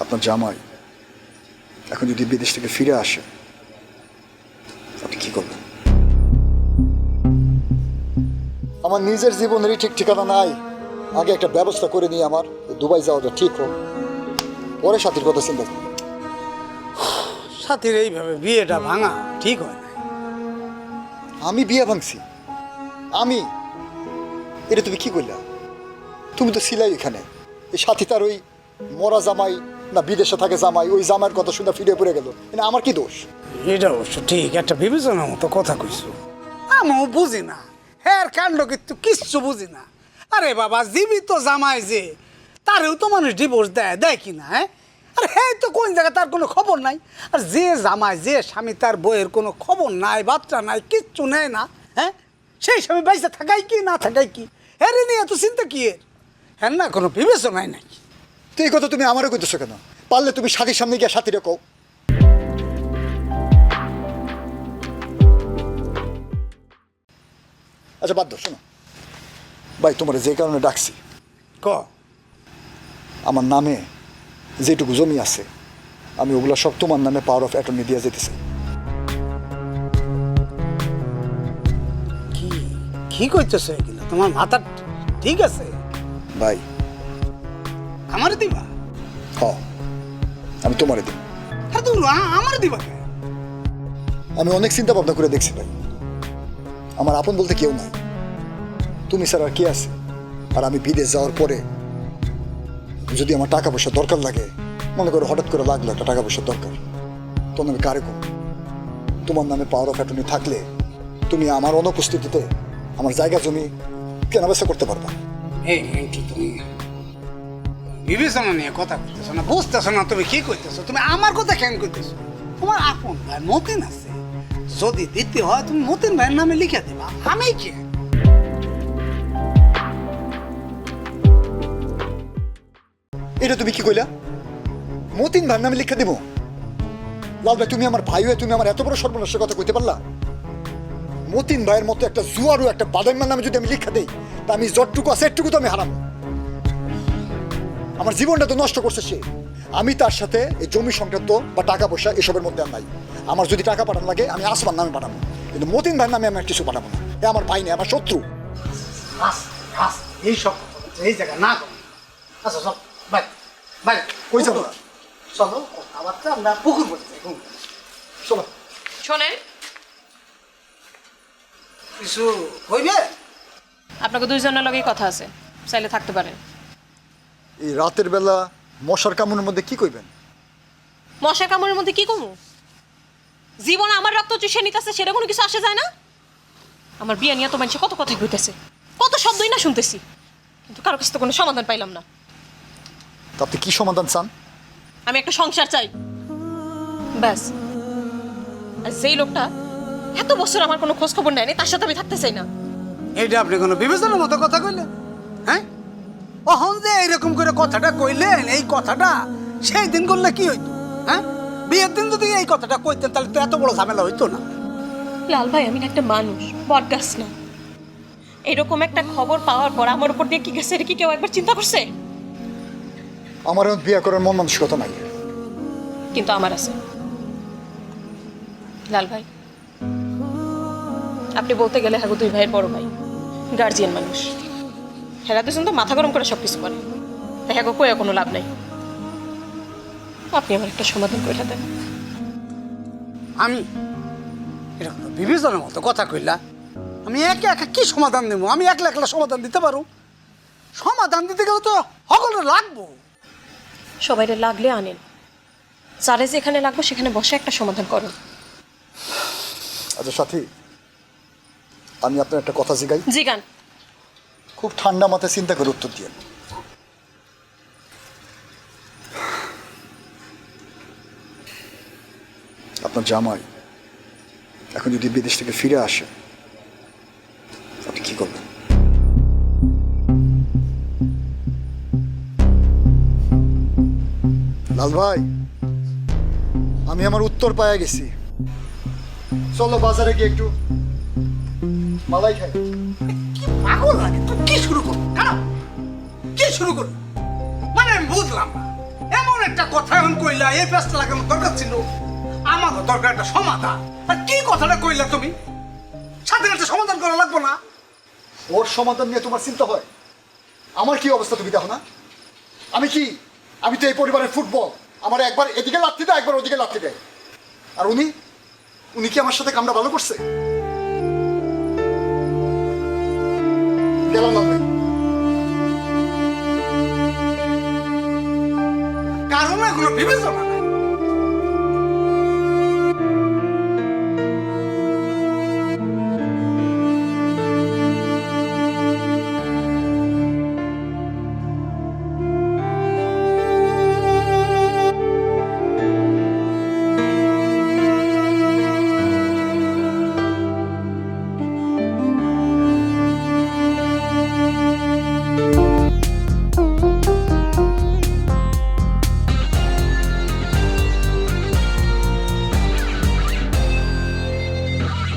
আপনার জামাই এখন যদি বিদেশ থেকে ফিরে আসে আপনি কি করবেন? আমার নিজের জীবনেরই ঠিক ঠিকানা নাই। আগে একটা ব্যবস্থা করে নিয়ে আমার দুবাই যাওয়াটা ঠিক হোক। পরে সাথীর কথা চিন্তা করব। সাথীর এইভাবে বিয়েটা ভাঙা ঠিক হয় না। আমি বিয়ে ভাঙছি। আমি? এটা তুমি কি করলা? তুমি তো ছিলাই এখানে। এই সাথী তার ওই মরা জামাই না বিদেশে থাকে জামাই ওই জামাইয়ের কথা শুনে ফিরে পড়ে গেল। এটা আমার কি দোষ? এটা অবশ্য ঠিক একটা বিবেচনার মতো কথা কইছো। আমিও বুঝি না। হ্যাঁ কাণ্ড কিন্তু কিচ্ছু বুঝি না। আরে বাবা জীবিত জামাই যে তারেও তো মানুষ ডিভোর্স দেয় দেয় কি না হ্যাঁ? আর হ্যাঁ তো কোন জায়গায় তার কোনো খবর নাই? আর যে জামাই যে স্বামী তার বইয়ের কোনো খবর নাই বাচ্চা নাই কিচ্ছু নেয় না হ্যাঁ? সেই স্বামী বাইসে থাকাই কি না থাকাই কি? হ্যাঁ রে নিয়ে এত চিন্তা কি এর? হ্যাঁ না কোনো বিবেচনাই নাই। তো এই কথা তুমি আমারও কইতেছো কেন? পারলে তুমি সাথীর সামনে গিয়ে সাথীরে কও। আচ্ছা বাদ দাও শোনো। ভাই তোমার যে কারণে ডাকছি ক? আমার নামে যেটুকু জমি আছে আমি ওগুলো সব তোমার নামে পাওয়ার অফ অ্যাটর্নি দিয়ে যেতেছি। কি কি করতেছো এগুলো? তোমার মাথা ঠিক আছে? ভাই হ আমি তোমারে দিই আরে তুমি আমার দিবা আমি অনেক চিন্তা ভাবনা করে দেখছি ভাই। আমার আপন বলতে কেউ নাই। তুমি স্যার আর কে আছে? আর আমি বিদেশ যাওয়ার পরে যদি আমার টাকা পয়সা দরকার লাগে মনে করো হঠাৎ করে লাগল একটা টাকা পয়সার দরকার তখন আমি কারে কম তোমার নামে পাওয়ার অফ অ্যাটর্নি থাকলে তুমি আমার অনুপস্থিতিতে আমার জায়গা জমি কেনা বেচা করতে পারবা। এই মিন্টু তুমি বিবেচনা নিয়ে কথা কইতেছো না, বুঝতেছো না তুমি কি কইতেছো? তুমি আমার কথা কেন কইতেছো? তোমার আপন ভাই মতিন আছে। যদি দিতে হয় তুমি মতিন ভাইয়ের নামে লিখে দিবা। আমি কে? এটা তুমি কি কইলা? মতিন ভাইয়ের নামে লিখে দিব? লাল ভাই, তুমি আমার ভাই হয়ে তুমি আমার এত বড় সর্বনাশের কথা কইতে পারলা? মতিন ভাইয়ের মতো একটা জুয়ারও একটা বাদাইমার নামে যদি আমি লিখে দেই, তা আমি যতটুকু আছে একটুকু তো আমি হারাম। আমার জীবনটা তো নষ্ট করছে সে। আমি তার সাথে এই জমি সংক্রান্ত বা টাকা পয়সা এসবের মধ্যে আর নাই। আমার যদি টাকা পাঠানো লাগে আমি আসমান নামে পাঠাবো। কিন্তু মতিন ভাইয়ের নামে আমি আর কিছু পাঠাবো না। এ আমার ভাই নেই আমার শত্রু। এই সব এই জায়গা না আচ্ছা সব বাই বাই কই যাব? চলো কথাবার্তা আমরা পুকুর বলতে চলো। শোনেন। কিছু হইবে আপনাকে দুইজনের লগেই কথা আছে। চাইলে থাকতে পারেন। এই রাতের বেলা মশার কামড়ের মধ্যে কি কইবেন? মশার কামড়ের মধ্যে কি কমু জীবনে আমার রক্ত চুষে নিতেছে সেটা কোনো কিছু আসে যায় না? আমার বিয়ে নিয়ে তো মানুষ কত কথা কইতেছে কত শব্দই না শুনতেছি কিন্তু কারও কাছে তো কোনো সমাধান পাইলাম না। তা আপনি কি সমাধান চান? আমি একটা সংসার চাই। ব্যাস। আর যেই লোকটা এত বছর আমার কোনো খোঁজ খবর নেয়নি তার সাথে আমি থাকতে চাই না। এইটা আপনি কোনো বিবেচনার মতো কথা কইলেন? হ্যাঁ? অহন যে এইরকম করে কথাটা কইলেন এই কথাটা সেই দিন করলে কি হইতো হ্যাঁ? বিয়ের দিন যদি এই কথাটা কইতেন তাহলে তো এত বড় ঝামেলা হইতো না। লাল ভাই আমি একটা মানুষ বটগাছ না। এরকম একটা খবর পাওয়ার পর আমার উপর দিয়ে কি গেছে এটা কি কেউ একবার চিন্তা করছে? আমার বিয়ে করার মন মানসিকতা নাই। কিন্তু আমার আছে। লাল ভাই আপনি বলতে গেলে হ্যাঁ দুই ভাইয়ের বড় ভাই গার্জিয়ান মানুষ। হেরা দুজন তো মাথা গরম করে সব কিছু করে দেখা হ্যাঁ কয়ে কোনো লাভ নাই। আপনি আমার একটা সমাধান করে দেন। আমি এটা কোনো বিবেচনার মতো কথা কইলা আমি একা একা কি সমাধান দেবো? আমি একলা একলা সমাধান দিতে পারো? সমাধান দিতে গেলে তো সকলে লাগবো। সবাইরে লাগলে আনেন। যারে যেখানে লাগবো সেখানে বসে একটা সমাধান করুন। আচ্ছা সাথী আমি আপনার একটা কথা জিগাই। জিগান। খুব ঠান্ডা মাথায় চিন্তা করে উত্তর দিয়ে আপনার জামাই এখন যদি বিদেশ থেকে ফিরে আসে, আপনি কি করবেন? লাল ভাই, আমি আমার উত্তর পায়ে গেছি। চলো বাজারে গিয়ে একটু মালাই খাই। পাগল লাগে তুই কি শুরু করো কেন কি শুরু করো মানে আমি বুঝলাম এমন একটা কথা এখন কইলা, এই পেঁচটা লাগানোর দরকার ছিল। আমারও দরকার একটা সমাধান। আর কি কথাটা কইলা তুমি? সাথে একটা সমাধান করা লাগবো না। ওর সমাধান নিয়ে তোমার চিন্তা হয়? আমার কি অবস্থা তুমি দেখো না? আমি কি? আমি তো এই পরিবারের ফুটবল। আমার একবার এদিকে লাথি দেয়, একবার ওদিকে লাথি দেয়। আর উনি? উনি কি আমার সাথে কামটা ভালো করছে? না ভাই। কারণ এগুলো বিবেচনা